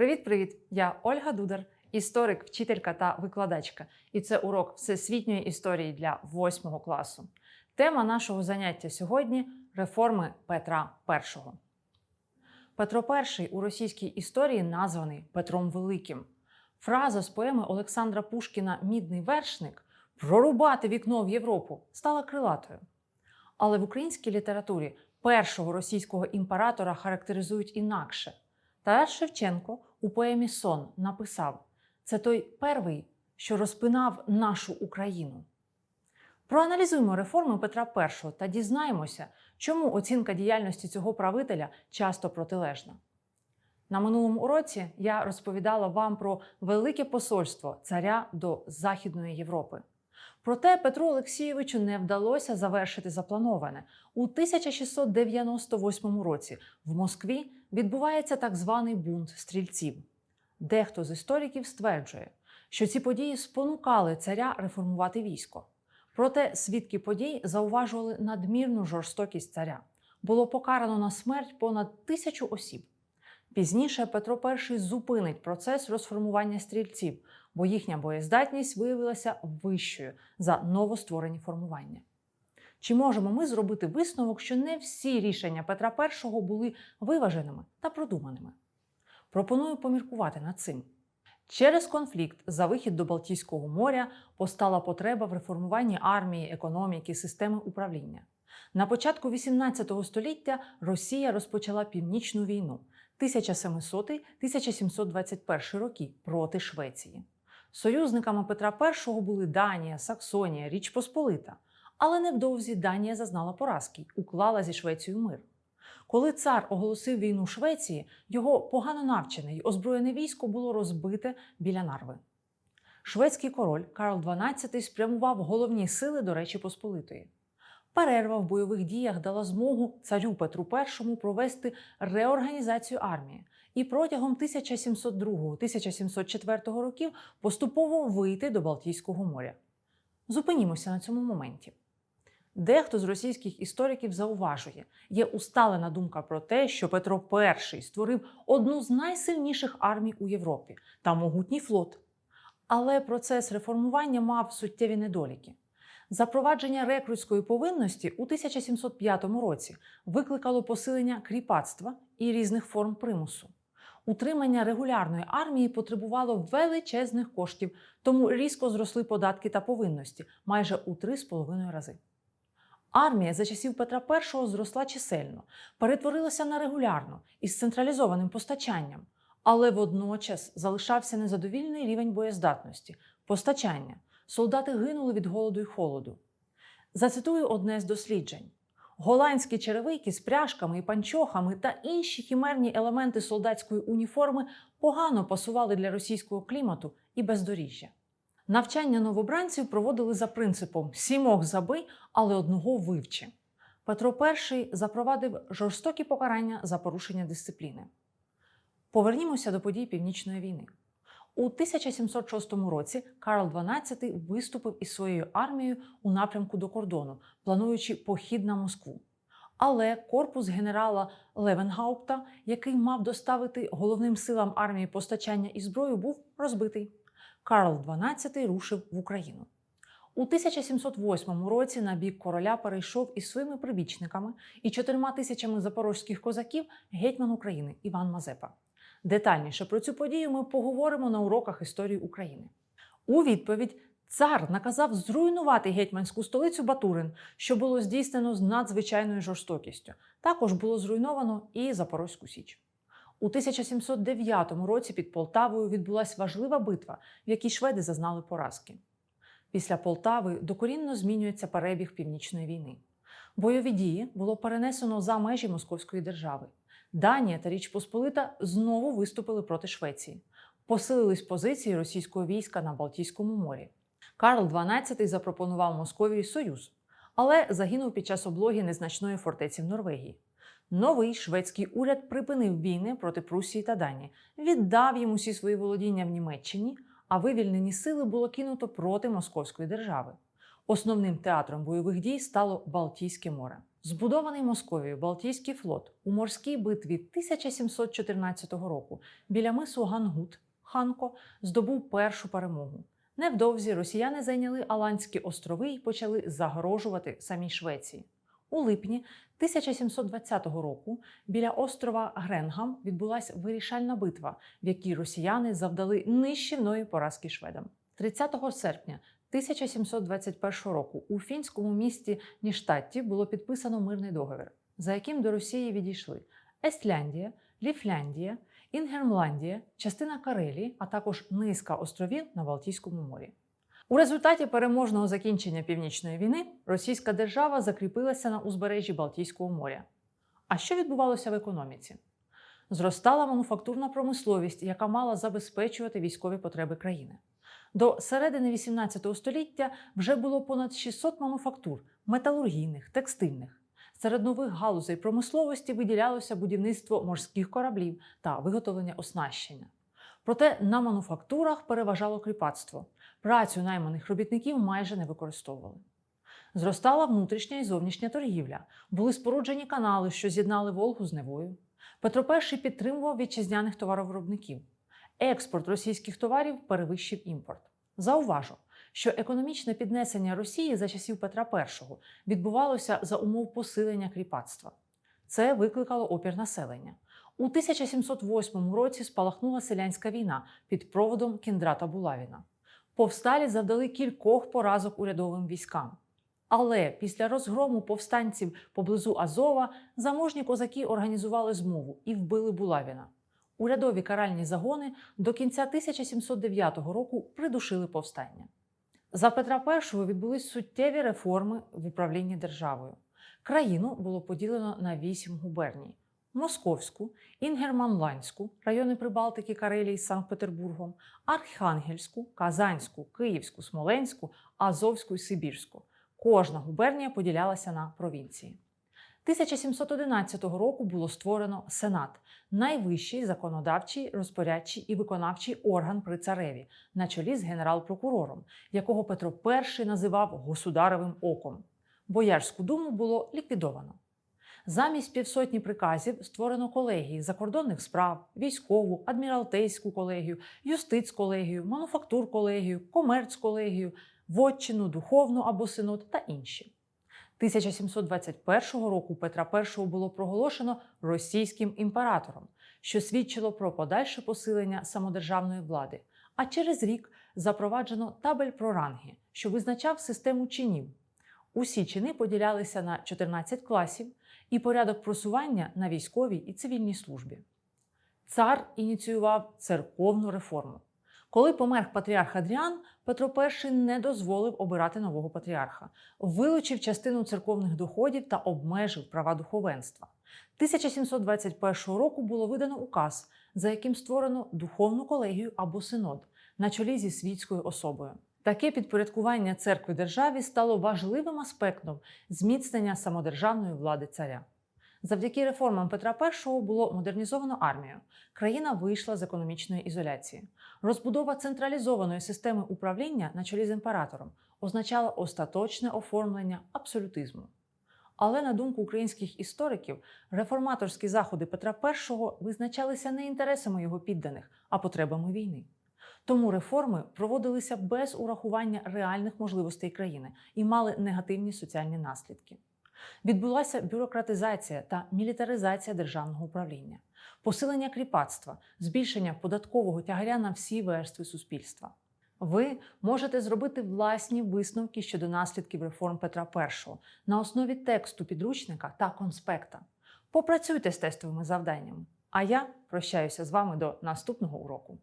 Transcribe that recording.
Привіт-привіт! Я Ольга Дудар, історик, вчителька та викладачка. І це урок всесвітньої історії для 8 класу. Тема нашого заняття сьогодні реформи Петра І. Петро І у російській історії названий Петром Великим. Фраза з поеми Олександра Пушкіна Мідний вершник прорубати вікно в Європу стала крилатою. Але в українській літературі першого російського імператора характеризують інакше. Тарас Шевченко у поемі Сон написав: це той перший, що розпинав нашу Україну. Проаналізуємо реформи Петра І та дізнаємося, чому оцінка діяльності цього правителя часто протилежна. На минулому уроці я розповідала вам про велике посольство царя до Західної Європи. Проте Петру Олексійовичу не вдалося завершити заплановане. У 1698 році в Москві відбувається так званий бунт стрільців. Дехто з істориків стверджує, що ці події спонукали царя реформувати військо. Проте свідки подій зауважували надмірну жорстокість царя. Було покарано на смерть понад тисячу осіб. Пізніше Петро І зупинить процес розформування стрільців, бо їхня боєздатність виявилася вищою за новостворені формування. Чи можемо ми зробити висновок, що не всі рішення Петра І були виваженими та продуманими? Пропоную поміркувати над цим. Через конфлікт за вихід до Балтійського моря постала потреба в реформуванні армії, економіки, системи управління. На початку XVIII століття Росія розпочала північну війну 1700-1721 роки проти Швеції. Союзниками Петра І були Данія, Саксонія, Річ Посполита. Але невдовзі Данія зазнала поразки уклала зі Швецією мир. Коли цар оголосив війну Швеції, його погано навчене й озброєне військо було розбите біля нарви. Шведський король Карл XII спрямував головні сили до Речі Посполитої. Перерва в бойових діях дала змогу царю Петру І провести реорганізацію армії і протягом 1702-1704 років поступово вийти до Балтійського моря. Зупинімося на цьому моменті. Дехто з російських істориків зауважує, є усталена думка про те, що Петро І створив одну з найсильніших армій у Європі та могутній флот. Але процес реформування мав суттєві недоліки. Запровадження рекрутської повинності у 1705 році викликало посилення кріпацтва і різних форм примусу. Утримання регулярної армії потребувало величезних коштів, тому різко зросли податки та повинності майже у 3,5 рази. Армія за часів Петра І зросла чисельно, перетворилася на регулярну із централізованим постачанням, але водночас залишався незадовільний рівень боєздатності, постачання. Солдати гинули від голоду й холоду. Зацитую одне з досліджень: голландські черевики з пряжками і панчохами та інші хімерні елементи солдатської уніформи погано пасували для російського клімату і бездоріжжя. Навчання новобранців проводили за принципом сімох забий, але одного вивчи. Петро І запровадив жорстокі покарання за порушення дисципліни. Повернімося до подій Північної війни. У 1706 році Карл XII виступив із своєю армією у напрямку до кордону, плануючи похід на Москву. Але корпус генерала Левенгаупта, який мав доставити головним силам армії постачання і зброю, був розбитий. Карл XII рушив в Україну. У 1708 році на бік короля перейшов із своїми прибічниками і чотирма тисячами запорозьких козаків гетьман України Іван Мазепа. Детальніше про цю подію ми поговоримо на уроках історії України. У відповідь цар наказав зруйнувати гетьманську столицю Батурин, що було здійснено з надзвичайною жорстокістю. Також було зруйновано і Запорозьку Січ. У 1709 році під Полтавою відбулася важлива битва, в якій шведи зазнали поразки. Після Полтави докорінно змінюється перебіг північної війни. Бойові дії було перенесено за межі Московської держави. Данія та Річ Посполита знову виступили проти Швеції. Посилились позиції російського війська на Балтійському морі. Карл XII запропонував Московії союз, але загинув під час облоги незначної фортеці в Норвегії. Новий шведський уряд припинив війни проти Прусії та Данії, віддав їм усі свої володіння в Німеччині, а вивільнені сили було кинуто проти Московської держави. Основним театром бойових дій стало Балтійське море. Збудований Московією Балтійський флот у морській битві 1714 року біля мису Гангут Ханко здобув першу перемогу. Невдовзі росіяни зайняли Аландські острови і почали загрожувати самій Швеції. У липні 1720 року біля острова Гренгам відбулася вирішальна битва, в якій росіяни завдали нищівної поразки шведам. 30 серпня 1721 року у фінському місті Ніштатті було підписано мирний договір, за яким до Росії відійшли Естляндія, Ліфляндія, Інгермландія, частина Карелії, а також низка островів на Балтійському морі. У результаті переможного закінчення північної війни російська держава закріпилася на узбережжі Балтійського моря. А що відбувалося в економіці? Зростала мануфактурна промисловість, яка мала забезпечувати військові потреби країни. До середини XVIII століття вже було понад 600 мануфактур металургійних, текстильних. Серед нових галузей промисловості виділялося будівництво морських кораблів та виготовлення оснащення. Проте на мануфактурах переважало кріпацтво. Працю найманих робітників майже не використовували. Зростала внутрішня і зовнішня торгівля, були споруджені канали, що з'єднали Волгу з Невою. Петро І підтримував вітчизняних товаровиробників. Експорт російських товарів перевищив імпорт. Зауважу, що економічне піднесення Росії за часів Петра І відбувалося за умов посилення кріпацтва. Це викликало опір населення. У 1708 році спалахнула селянська війна під проводом Кіндрата Булавіна. Повсталі завдали кількох поразок урядовим військам. Але після розгрому повстанців поблизу Азова заможні козаки організували змову і вбили Булавіна. Урядові каральні загони до кінця 1709 року придушили повстання. За Петра І відбулись суттєві реформи в управлінні державою. Країну було поділено на вісім губерній: Московську, Інгерманландську, райони Прибалтики, Карелії з Санкт-Петербургом, Архангельську, Казанську, Київську, Смоленську, Азовську і Сибірську. Кожна губернія поділялася на провінції. 1711 року було створено Сенат, найвищий законодавчий, розпорядчий і виконавчий орган при цареві, на чолі з генерал-прокурором, якого Петро І називав Государевим оком. Боярську думу було ліквідовано. Замість півсотні приказів створено колегії закордонних справ, військову, адміралтейську колегію, юстицколегію, мануфактур-колегію, комерцколегію, вотчину, духовну або синод та інші. 1721 року Петра І було проголошено російським імператором, що свідчило про подальше посилення самодержавної влади. А через рік запроваджено табель про ранги, що визначав систему чинів. Усі чини поділялися на 14 класів і порядок просування на військовій і цивільній службі. Цар ініціював церковну реформу. Коли помер патріарх Адріан, Петро І не дозволив обирати нового патріарха, вилучив частину церковних доходів та обмежив права духовенства. 1721 року було видано указ, за яким створено духовну колегію або синод на чолі зі світською особою. Таке підпорядкування церкви державі стало важливим аспектом зміцнення самодержавної влади царя. Завдяки реформам Петра І було модернізовано армію. Країна вийшла з економічної ізоляції. Розбудова централізованої системи управління на чолі з імператором означала остаточне оформлення абсолютизму. Але на думку українських істориків, реформаторські заходи Петра І визначалися не інтересами його підданих, а потребами війни. Тому реформи проводилися без урахування реальних можливостей країни і мали негативні соціальні наслідки. Відбулася бюрократизація та мілітаризація державного управління, посилення кріпацтва, збільшення податкового тягаря на всі верстви суспільства. Ви можете зробити власні висновки щодо наслідків реформ Петра І на основі тексту підручника та конспекта. Попрацюйте з тестовими завданнями. А я прощаюся з вами до наступного уроку.